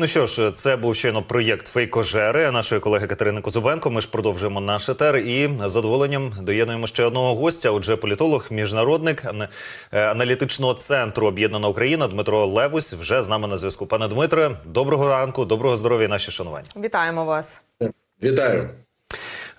Ну що ж, це був щойно проєкт Фейкожери нашої колеги Катерини Козубенко. Ми ж продовжуємо наш етер і з задоволенням доєднуємо ще одного гостя. Отже, політолог, міжнародник е, аналітичного центру Об'єднана Україна Дмитро Левусь вже з нами на зв'язку. Пане Дмитре, доброго ранку, доброго здоров'я, і наші шанування. Вітаємо вас. Вітаю.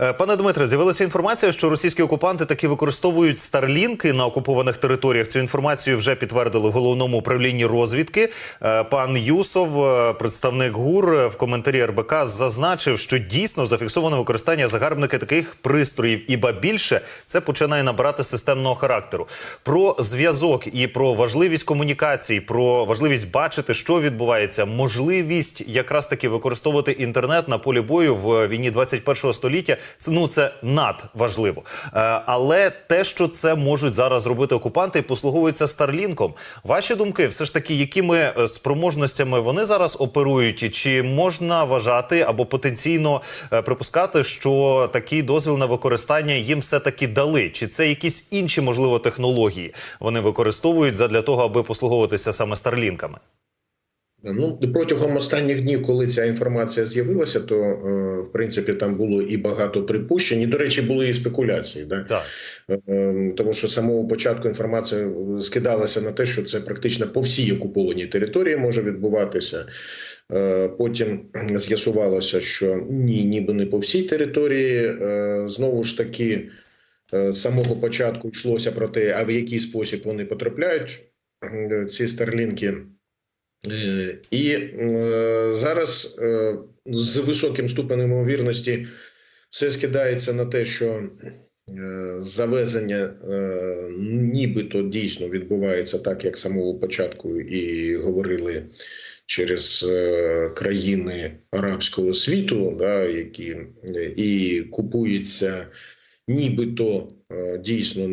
Е, Пане Дмитре, з'явилася інформація, що російські окупанти таки використовують старлінки на окупованих територіях. Цю інформацію вже підтвердили в головному управлінні розвідки. Е, Пан Юсов, е, представник ГУР, в коментарі РБК зазначив, що дійсно зафіксовано використання загарбники таких пристроїв, і ба більше це починає набирати системного характеру. Про зв'язок і про важливість комунікацій, про важливість бачити, що відбувається, можливість якраз таки використовувати інтернет на полі бою в війні 21 століття. Це ну це надважливо. Е, але те, що це можуть зараз робити окупанти, і послуговуються Старлінком. Ваші думки, все ж таки, якими е, спроможностями вони зараз оперують, чи можна вважати або потенційно е, припускати, що такий дозвіл на використання їм все таки дали? Чи це якісь інші можливо технології вони використовують задля того, аби послуговуватися саме Старлінками? Ну протягом останніх днів, коли ця інформація з'явилася, то е, в принципі там було і багато припущень. І, до речі, були і спекуляції. Да? Так. Е, Тому що з самого початку інформація скидалася на те, що це практично по всій окупованій території може відбуватися. Е, Потім з'ясувалося, що ні, ніби не по всій території. Знову ж таки, з самого початку йшлося про те, а в який спосіб вони потрапляють, ці старлінки. Е, І е, зараз е, з високим ступенем ймовірності все скидається на те, що завезення нібито дійсно відбувається так, як самого початку і говорили через країни арабського світу, да, які і купується нібито дійсно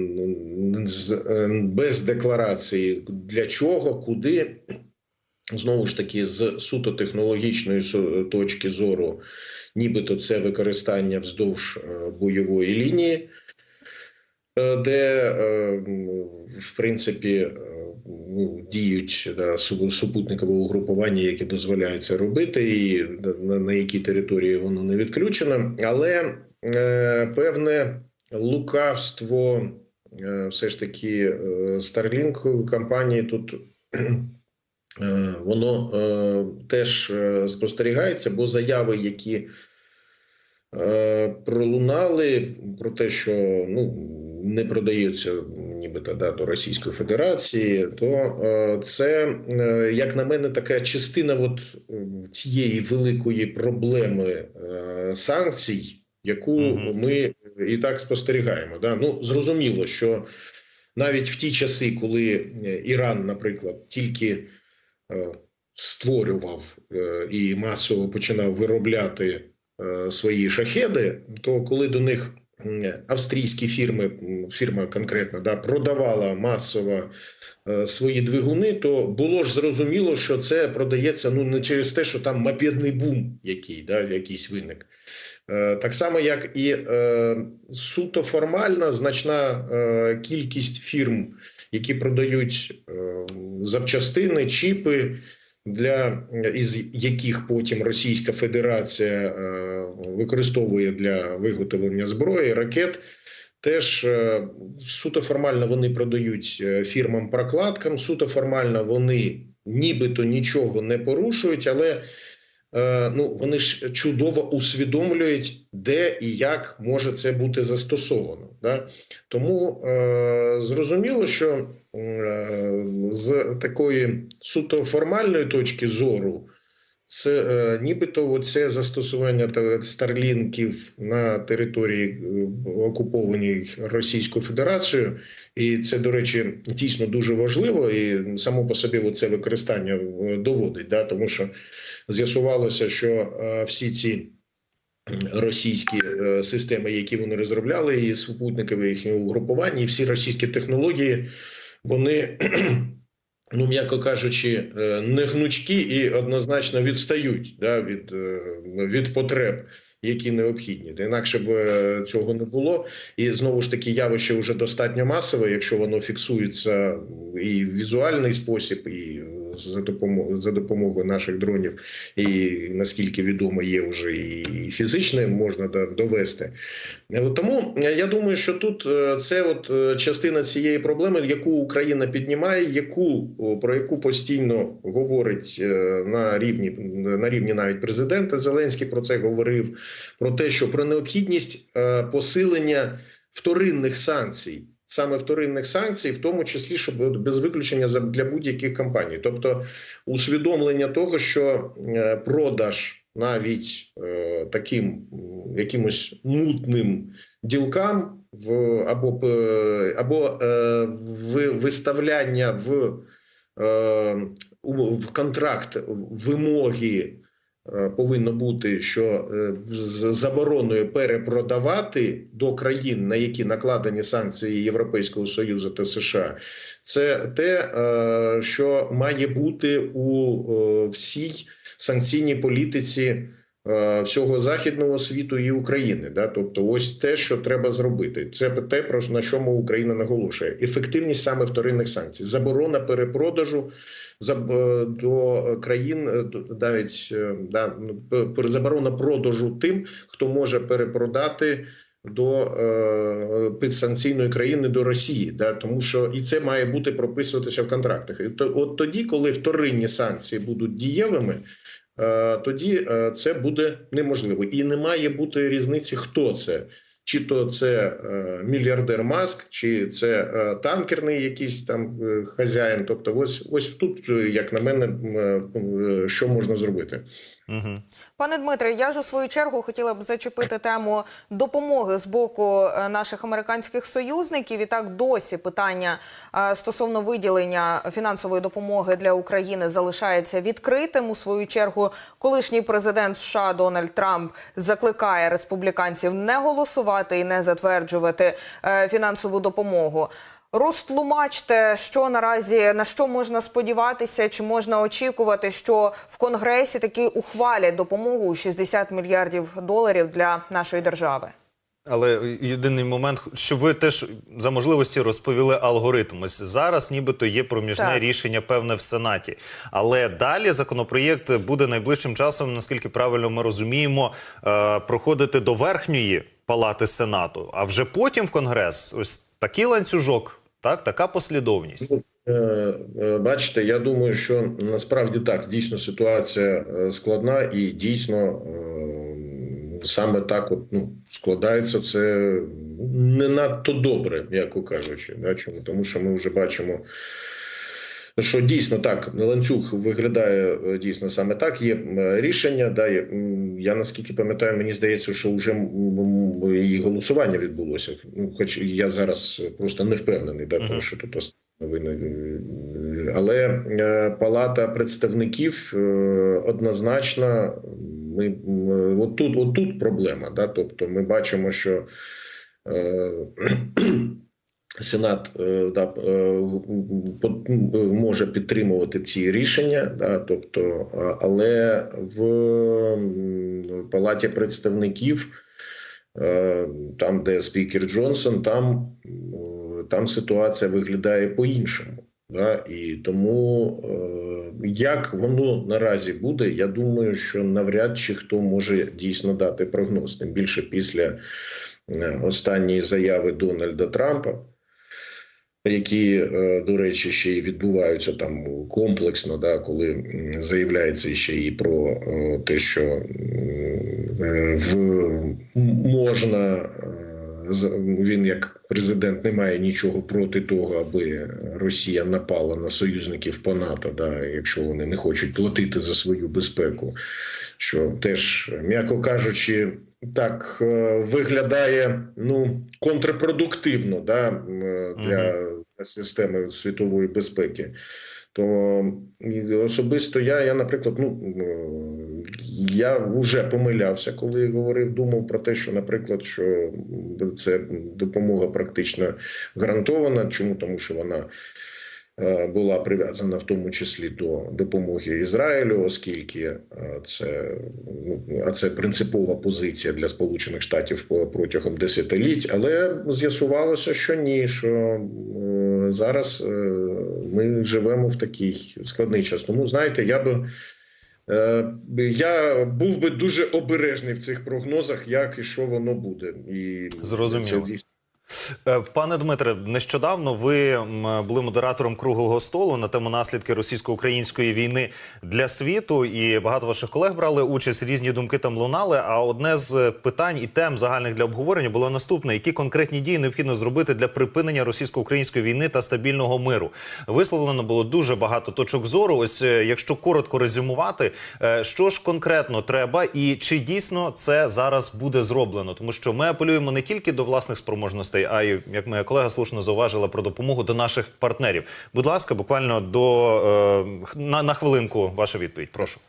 без декларації для чого, куди. Знову ж таки, з суто технологічної точки зору, нібито це використання вздовж е, бойової лінії, е, де, е, в принципі, е, ну, діють да, супутникове угрупування, яке дозволяє це робити, і на, якій території воно не відключено. Але е, певне лукавство е, все ж таки е, Starlink компанії тут. Е, Воно е, теж е, спостерігається, бо заяви, які пролунали про те, що ну не продається нібито да, до Російської Федерації, то це, як на мене, така частина от, цієї великої проблеми санкцій, яку ми і так спостерігаємо. Да? Ну, зрозуміло, що навіть в ті часи, коли Іран, наприклад, тільки створював е, і масово починав виробляти е, свої шахеди, то коли до них австрійські фірми, фірма конкретно да, продавала масово е, свої двигуни, то було ж зрозуміло, що це продається ну не через те, що там мопедний бум, який да, якийсь виник. Е, Так само, як і е, суто формальна значна е, кількість фірм, які продають е, запчастини, чіпи, для із яких потім Російська Федерація е, використовує для виготовлення зброї, ракет. Теж е, суто формально вони продають е, фірмам-прокладкам, суто формально вони нібито нічого не порушують, але ну, вони ж чудово усвідомлюють, де і як може це бути застосовано. Да? Тому е, зрозуміло, що е, з такої суто формальної точки зору, це е, нібито це застосування та- старлінків на території е, окупованій Російською Федерацією, і це, до речі, дійсно дуже важливо, і само по собі це використання е, доводить, да, тому що з'ясувалося, що всі ці російські системи, які вони розробляли, і супутникові їхні угрупування, і всі російські технології, вони, ну м'яко кажучи, е, не гнучкі і однозначно відстають да, від, е, від потреб. Які необхідні, інакше б е, цього не було, і знову ж таки явище вже достатньо масове, якщо воно фіксується і в візуальний спосіб, і за допомогою за допомогою наших дронів, і наскільки відомо, є вже і фізичне можна довести. Тому е, я думаю, що тут е, це от е, частина цієї проблеми, яку Україна піднімає, яку про яку постійно говорить на рівні на рівні навіть президента Зеленський про це говорив. Про те, що про необхідність посилення вторинних санкцій. Саме вторинних санкцій, в тому числі, щоб без виключення для будь-яких компаній, тобто усвідомлення того, що е, продаж навіть е, таким якимось мутним ділкам в або або е, ви- виставляння в, в контракт вимоги повинно бути, що е, з забороною перепродавати до країн, на які накладені санкції Європейського союзу та США, це те, е, що має бути у е, всій санкційній політиці е, всього західного світу і України. Да? Тобто, ось те, що треба зробити. Це те, про на чому Україна наголошує: ефективність саме вторинних санкцій, заборона перепродажу е, до країн, е, навіть е, да, ну, заборона продажу тим, хто може перепродати. До е, підсанкційної країни до Росії, да тому що і це має бути прописуватися в контрактах. І то, от тоді, коли вторинні санкції будуть дієвими, е, тоді е, це буде неможливо, і не має бути різниці, хто це. Чи то це е, мільярдер Маск, чи це е, танкерний якийсь там е, хазяїн. Тобто, ось ось тут, е, як на мене, е, що можна зробити. Угу. Пане Дмитре, я ж у свою чергу хотіла б зачепити тему допомоги з боку е, наших американських союзників. І так досі питання е, стосовно виділення фінансової допомоги для України залишається відкритим. У свою чергу, колишній президент США Дональд Трамп закликає республіканців не голосувати і не затверджувати е, фінансову допомогу. Розтлумачте, що наразі на що можна сподіватися, чи можна очікувати, що в Конгресі таки ухвалять допомогу у 60 мільярдів доларів для нашої держави. Але єдиний момент, що ви теж за можливості розповіли алгоритм. Ось зараз, нібито є проміжне Так. рішення певне в Сенаті. Але далі законопроєкт буде найближчим часом, наскільки правильно ми розуміємо, е, проходити до верхньої палати Сенату. А вже потім в Конгрес ось такий ланцюжок, так, така послідовність. Е, е, Бачите, я думаю, що насправді так дійсно ситуація е, складна і дійсно саме так от, ну, складається це не надто добре, м'яко кажучи. Да? Чому? Тому що ми вже бачимо. Що дійсно так ланцюг виглядає е, дійсно саме так. Є рішення. Да, є, я наскільки пам'ятаю, мені здається, що вже і голосування відбулося. Ну, хоч я зараз просто не впевнений, да, тому що тут останні новини. е, Але е, Палата представників однозначно ми отут, отут проблема. Да, тобто ми бачимо, що. Сенат е, да, е, може підтримувати ці рішення, да, тобто, але в Палаті представників, е, там, де спікер Джонсон, там, там ситуація виглядає по-іншому. Да, і тому як воно наразі буде, я думаю, що навряд чи хто може дійсно дати прогноз, тим більше після останньої заяви Дональда Трампа які, е, до речі, ще й відбуваються там комплексно, да, коли заявляється ще і про е, те, що е, в можна. Він як президент не має нічого проти того, аби Росія напала на союзників по НАТО, да, якщо вони не хочуть платити за свою безпеку, що теж, м'яко кажучи, так е, виглядає ну контрпродуктивно да, е, для системи світової безпеки. То особисто я, я, наприклад, ну е, я вже помилявся, коли говорив, думав про те, що, наприклад, що це допомога практично гарантована. Чому тому, що вона була прив'язана в тому числі до допомоги Ізраїлю, оскільки е, це ну, а це принципова позиція для Сполучених Штатів протягом десятиліть. Але з'ясувалося, що ні, що е, зараз е, ми живемо в такий складний час. Тому знаєте, я би. Е, Я був би дуже обережний в цих прогнозах, як і що воно буде, і Зрозуміло. це Е, Пане Дмитре, нещодавно ви були модератором круглого столу на тему наслідки російсько-української війни для світу, і багато ваших колег брали участь. Різні думки там лунали. А одне з питань і тем загальних для обговорення було наступне: які конкретні дії необхідно зробити для припинення російсько-української війни та стабільного миру? Висловлено було дуже багато точок зору. Ось е, якщо коротко резюмувати, е, що ж конкретно треба, і чи дійсно це зараз буде зроблено? Тому що ми апелюємо не тільки до власних спроможностей, а й як моя колега слушно зауважила про допомогу до наших партнерів. Будь ласка, буквально до е, на, на хвилинку ваша відповідь. Прошу.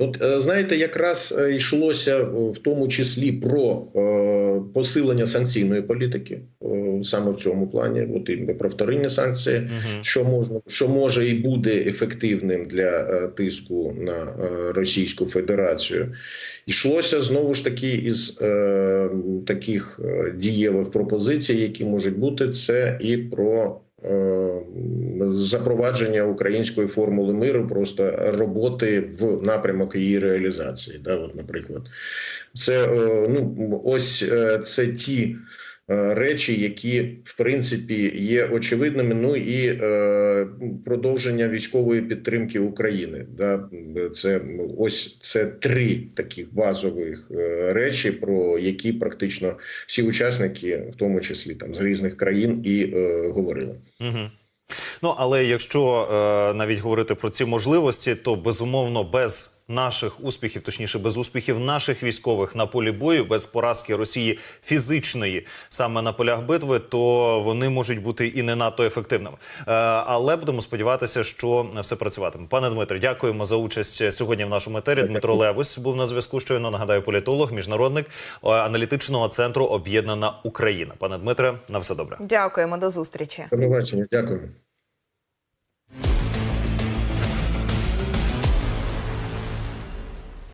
От е, знаєте, якраз е, йшлося в тому числі про е, посилення санкційної політики е, саме в цьому плані. От і про вторинні санкції, що можна, що може і буде ефективним для е, тиску на е, Російську Федерацію. Йшлося знову ж таки із е, таких е, дієвих пропозицій, які можуть бути, це і про запровадження української формули миру, просто роботи в напрямок її реалізації. Да, от, наприклад, це е, ну ось е, це ті. Е, Речі, які в принципі є очевидними, ну і е, продовження військової підтримки України. Да, це ось це три таких базових е, речі, про які практично всі учасники, в тому числі там з різних країн, і е, говорили. Угу. Ну але якщо е, навіть говорити про ці можливості, то безумовно без наших успіхів, точніше, без успіхів наших військових на полі бою, без поразки Росії фізичної саме на полях битви, то вони можуть бути і не надто ефективними. Е, але будемо сподіватися, що все працюватиме. Пане Дмитре, дякуємо за участь сьогодні в нашому етері. Дмитро Левус був на зв'язку. Щойно нагадаю, політолог, міжнародник е, аналітичного центру Об'єднана Україна. Пане Дмитре, на все добре. Дякуємо до зустрічі. До побачення, дякую.